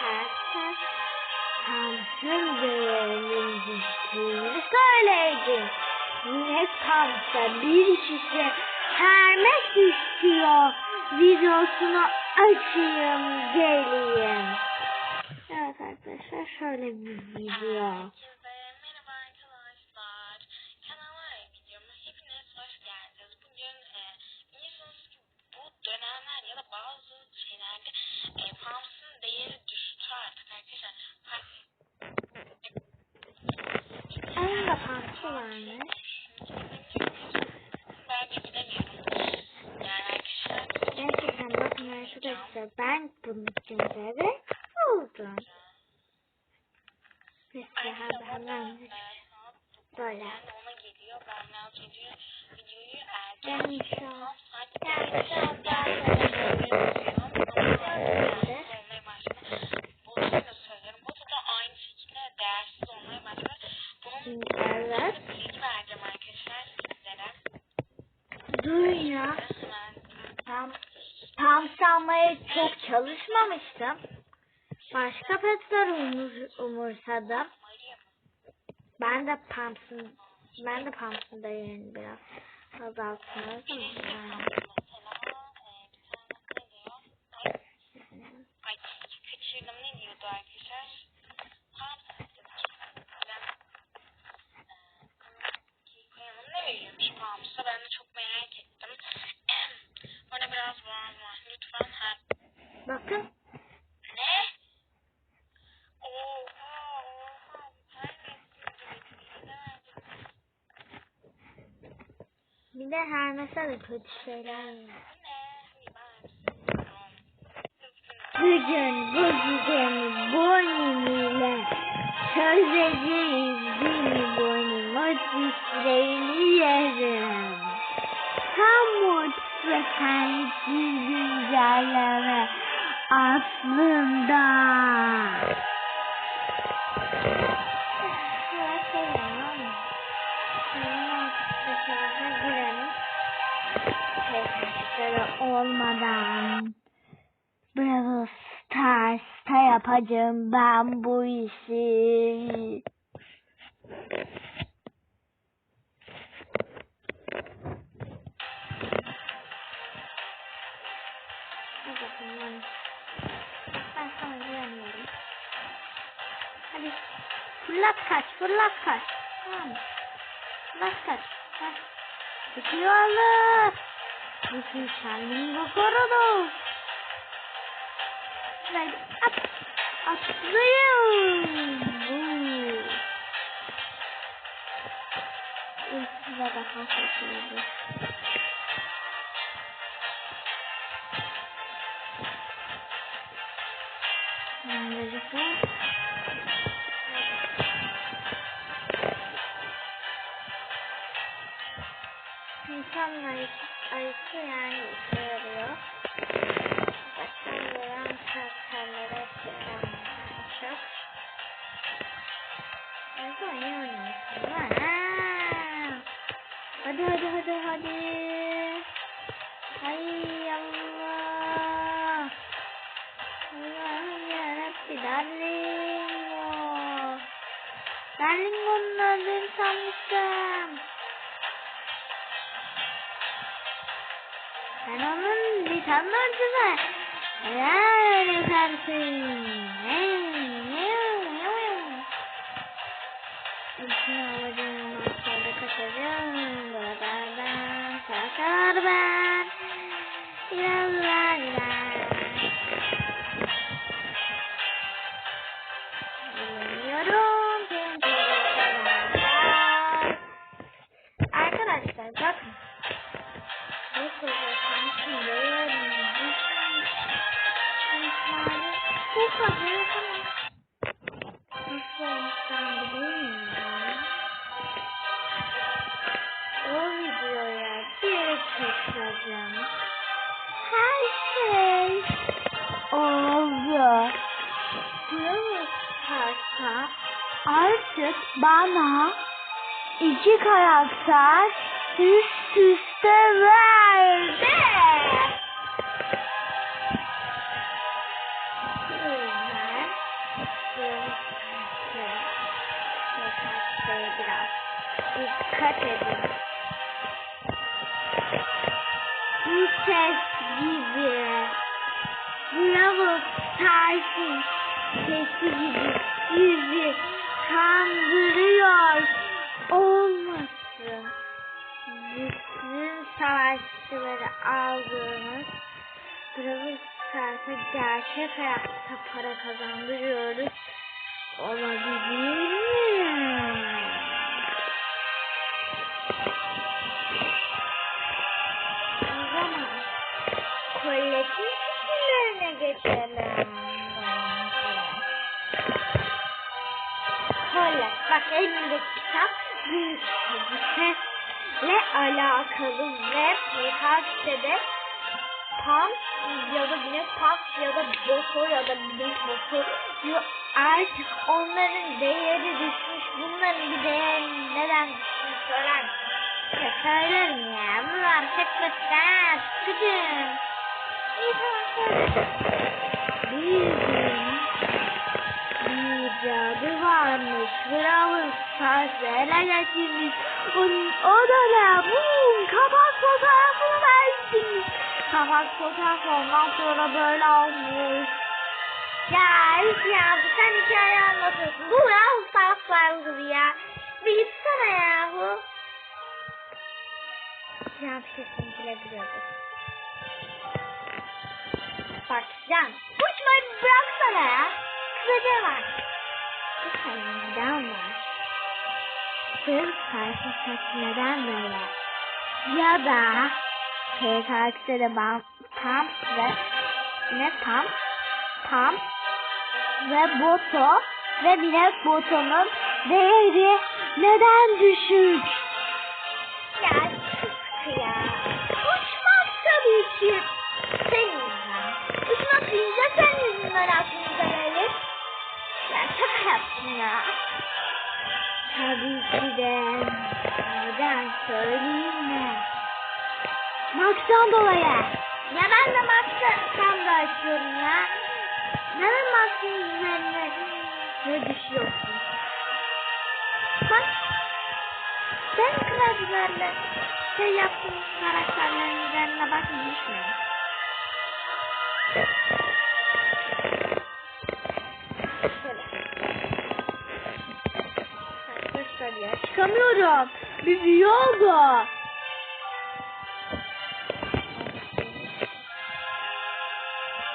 istersen Kams'ın değerinin düştüğünü söyledim. Yine Kams'a bir şişe Hermes istiyor. Videosunu açayım geleyim. Evet arkadaşlar şöyle bir video. Onun da pantı varmış. Belki bilemiyorum. Yani arkadaşlar Gerçekten bakın arkadaşlar ben bunu göndererek Dur ya. Tam, tam sanmaya çok çalışmamıştım. Başka petler umur, umursadım. Ben de Pumps'ın ben de Pumps'ın değerini biraz azaltmalıyım. Yani. Mesela e, bir tane ne diyor? Ay kaçırdım ne diyordu arkadaşlar? Tam ben koyalım ne veriyormuş Pams'a ben de çok merak ettim. Bana biraz bağırma lütfen. Ha. Bakın Ne? Oha oha her bir de her mesela kötü şeyler. Bugün bu gideni Bonnie'yle çözeceğiz Beni Bonnie çiçeğini yerim. Tam mutlu sensiz güncelleme aslında. Olmadan Brawl Stars'ta yapacağım ben bu işi. Ben sana güvenmiyorum. Hadi. Fırlat kaç, fırlat kaç. Tamam? Fırlat kaç. Heh. Tutuyorlar. This is shining Kokoro Slide up, up the hill. This is like a half a Hadi hadi. Hay Allah. Allah'ım yarabbim. Darlingo. Darlingo'nun öldüğünü sanmıştım. Sen onun bir tane öldüme. Neler yaparsın? İçine alacağım. Sonra kaçacağım. Çağır ben. İnanma. karakter üst üste verdi. biraz dikkat edin. Bu ses gibi. Bravo tersi sesi gibi yüzü kandırıyor. O savaşçıları aldığınız Bravo Stars'a gerçek hayatta para kazandırıyoruz. Olabilir mi? O zaman kolektif fikirlerine geçelim. Şöyle bak elimdeki kitap büyük sesle alakalı ve birkaç sitede tam ya da binek pas ya da boto ya da boto ya artık onların değeri düşmüş. Bunların bir değeri neden düşmüş söyler misin? Ya söylerim ya. Bunlar çok basit. Sıkıcı. İyi tamam söyle. Bir gün bir cadı varmış. Bravo Stars'ı ele geçirmiş. Onun, o da ne? Bum, kapak fotoğrafını versin. Kapak fotoğrafı ondan sonra böyle olmuş. Ya üf ya sen hikaye anlatıyorsun. Bu Bravo Stars var gibi ya. Bir gitsene yahu. Can kesinlikle biliyordur. Bak Can. Uçmayı bıraksana ya. Kısaca var. Bir var. Kız karşı saç neden böyle? Ya da PKX'de de bam, ve ne pump? Pump ve boto ve binek botonun değeri neden düşük? Ya sus ya. Uçmak tabii ki senin yüzünden. Uçmak deyince sen yüzünden aklımıza gelir. Ya şaka yaptın ya. De neden söyleyeyim mi? Max'tan dolayı. Ya ben de Max'tan da açıyorum ya. Neden Max'ın üzerine ne düşüyorsun? Bak ben kılavuzlarla şey yaptığımız karakterlerin üzerine bak düşmeyin. Çıkamıyorum. Bir büyü oldu.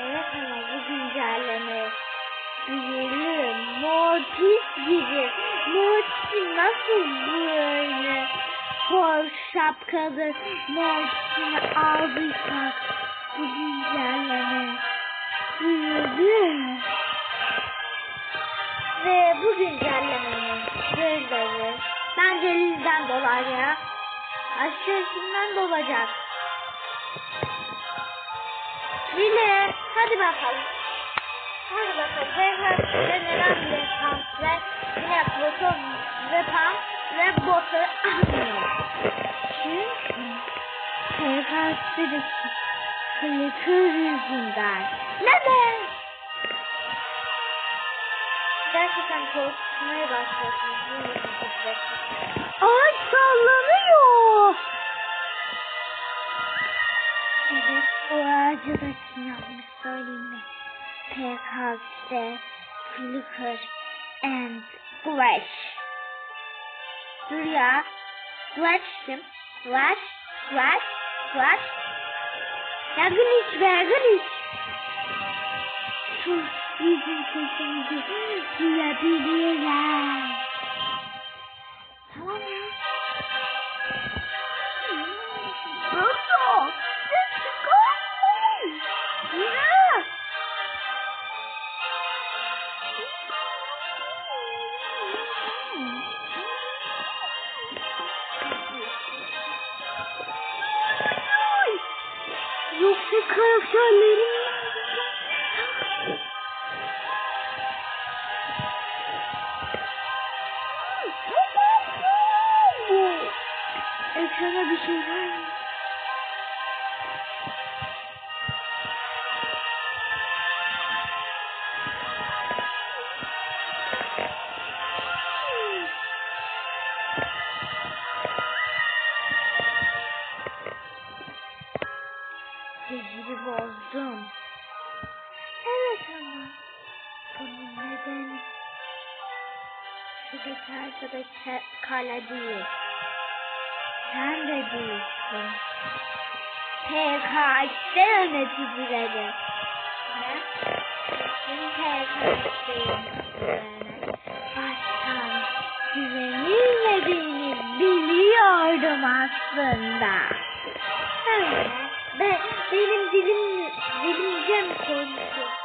Evet ama bu güncelleme büyülü, Mortis gibi. Mortis'i nasıl böyle hor şapkalı Mortis'ini aldıysak bu güncelleme büyülü. Ve bu güncellemenin gözleri bence Liz'den dolar ya. Aşağısından dolacak. Bile hadi bakalım. Hadi bakalım. Ve harfleri neden bile pump ve yine botu ve pump ve botu almıyor. Çünkü TKS'deki Flickr yüzünden. Neden? Gerçekten korkmaya başlıyorsunuz. Ay sallanıyor. Evet o ağacı da kim yapmış söyleyeyim mi? PKX'de Flickr and Flash. Dur ya. Flash'tım. Flash, Flash, Flash. Ya Grinch be Grinch. Şu bizim sesimizi duyabilirler. Ekrana bir şey var. sihri PKX'de yöneticileri. Ne? Bütün PKX'de baştan güvenilmediğini biliyordum aslında. Öyle. Be, benim dilim, dilimce mi konuşuyor?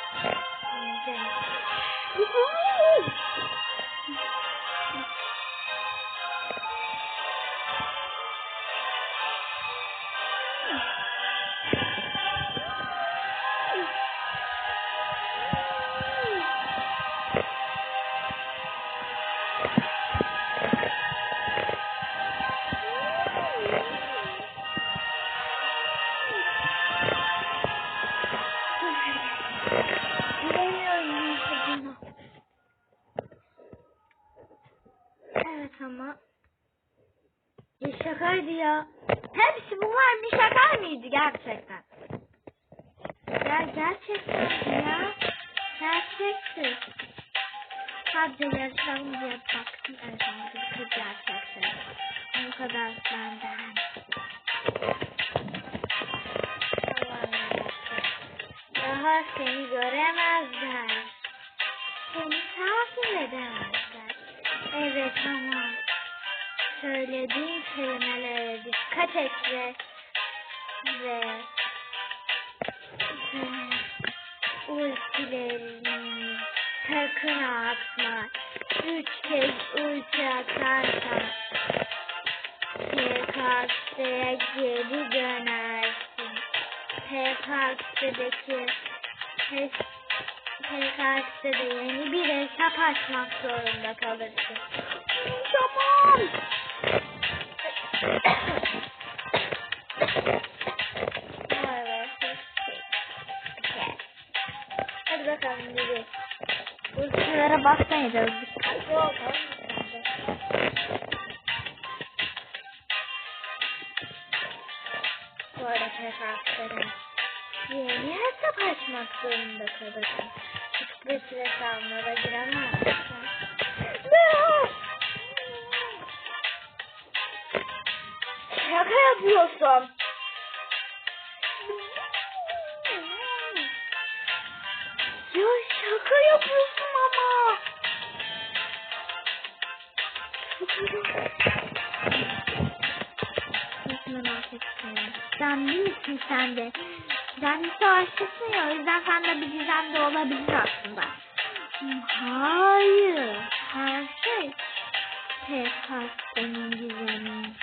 Ya. Hepsi bunlar bir şaka mıydı gerçekten? Ya gerçekten ya. Gerçekti. Sadece yarışalım diye baktım. Bir kız gerçekti. Bu kadar benden. Daha seni göremezler. Seni takip edemezler. Evet ama söylediğin kelimelere dikkat et ve ve ultilerini sakın atma. Üç kez ulti atarsan PKX'ye geri dönersin. PKX'deki PKX'de de yeni bir hesap açmak zorunda kalırsın. Tamam mı? Bu arada PKX'de yeni hesap açmak zorunda kalırsın. Hiç bir süre hesabına giremezsin. Şaka yapıyorsun. Ya şaka yapıyorsun Sen değil misin sen de? Sen bir savaşçısın ya o yüzden sen de bir gizem de olabilir aslında. Hayır. Her şey tek hastanın gizemi.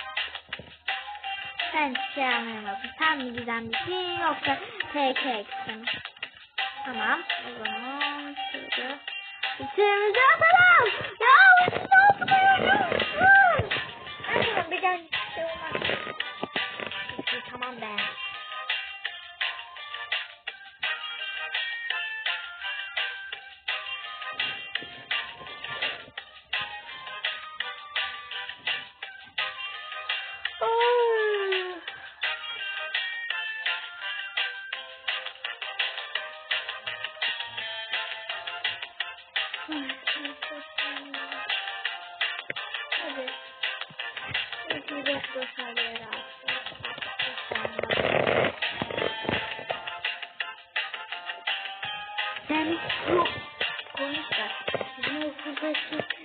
Sen hiç şey anlayamazsın. Sen mi gizemlisin yoksa tek eksin. Tamam. O zaman şöyle. İçerimize atalım. Ya ne Sen çok konuşma. Bizim okuldaki eee,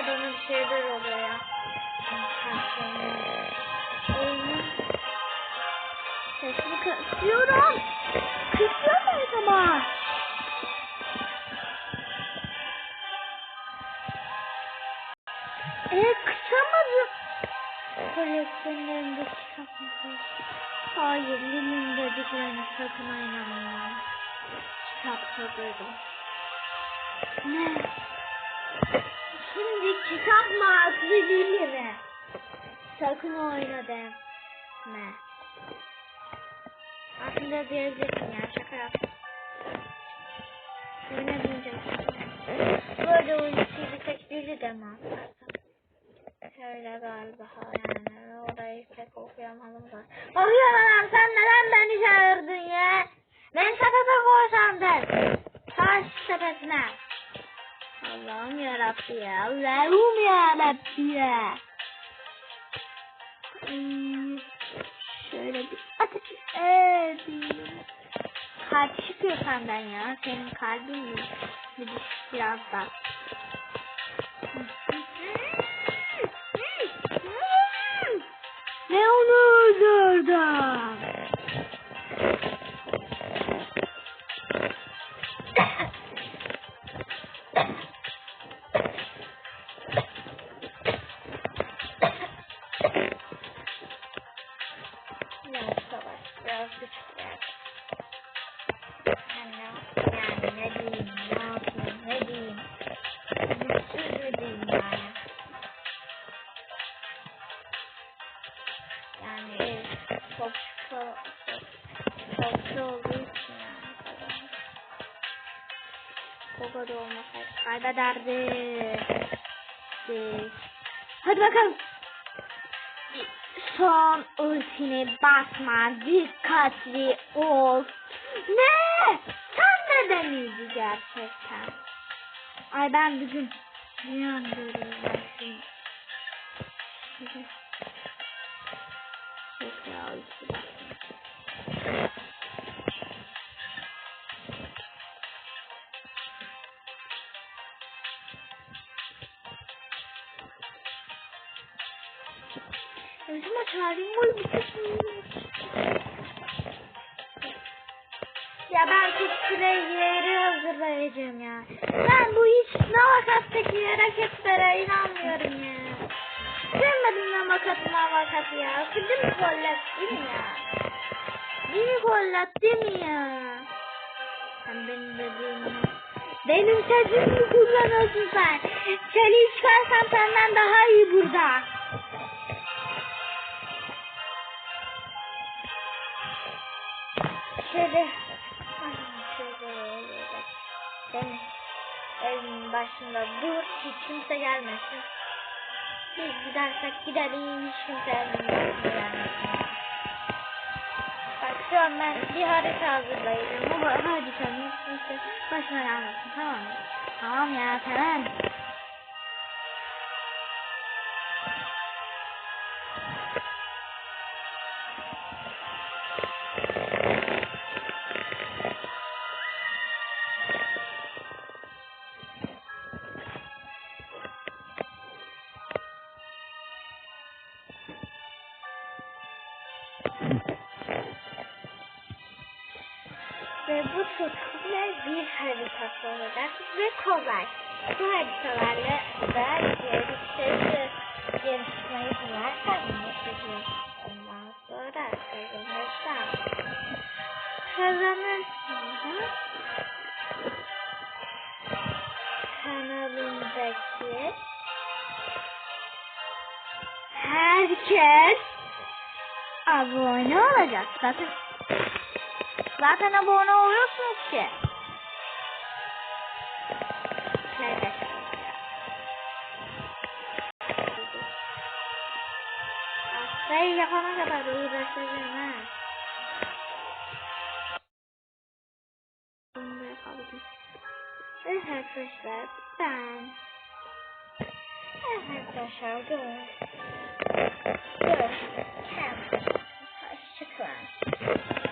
Ay bana bir şeyler oluyor ya. Sesini kısıyorum. Kısıyor ama? E kısa mı bu? Koleksiyonlarında kitap mı? Hayır, Lili'nin dediklerine sakın inanmayın. Kitap satıyorum. Ne? Şimdi kitap mı haklı Lili mi? Sakın oyna deme. Aslında diyebilirsin ya şaka yaptım. Oynamayacağım. Böyle oyuncuyu bir tek Lili de mi? Şöyle galiba yani orayı pek okuyamadım da. Okuyamam sen neden beni çağırdın ya? Ben sepete koşandım. Taş sepetine. Allah'ım yarabbi ya. Allah'ım yarabbi ya. Şöyle bir ateş edeyim. Kalp çıkıyor senden ya. Senin kalbin mi? Bir biraz da. Ne olur oradan? Çok çok olduğu için. O kadar olmasaydı kaybederdik. Biz. Hadi bakalım. Son ultini basma, dikkatli ol. Ne? Sen neden iyiydi gerçekten? Ay ben bugün rüyam görüyorum ben şimdi. Özüm açarım gol Ya ben yeri hazırlayacağım ya. Ben bu hiç Navakat'taki hareketlere inanmıyorum ya. Sevmedim Navakat'ın Navakat'ı ya. Kızım mi golletti mi ya? Beni golletti mi ya? Sen benim dediğimi... Benim sözümü kullanıyorsun sen. Seni çıkarsam senden daha iyi burada. Bak. Benim evimin başında dur hiç kimse gelmesin. Biz gidersek gidelim hiç kimse evimin başına gelmesin. Bak şu an ben bir harita hazırlayacağım. Bu haritanın kimse başına gelmesin tamam mı? Tamam ya tamam. Ve bu tutukla bir haritası olacak ve kolay. Bu haritalarla da yarışları yarışmayı dilersen yapacağız. Ondan sonra kazanırsam kazanırsın. Kanalımdaki herkes abone olacak. Zaten Zaten abone oluyorsunuz ki. Kaldı ya? Hastayı yapana kadar uğraşacağım ha. Da yapalım. Evet arkadaşlar ben Evet arkadaşlar dur. Dur. there.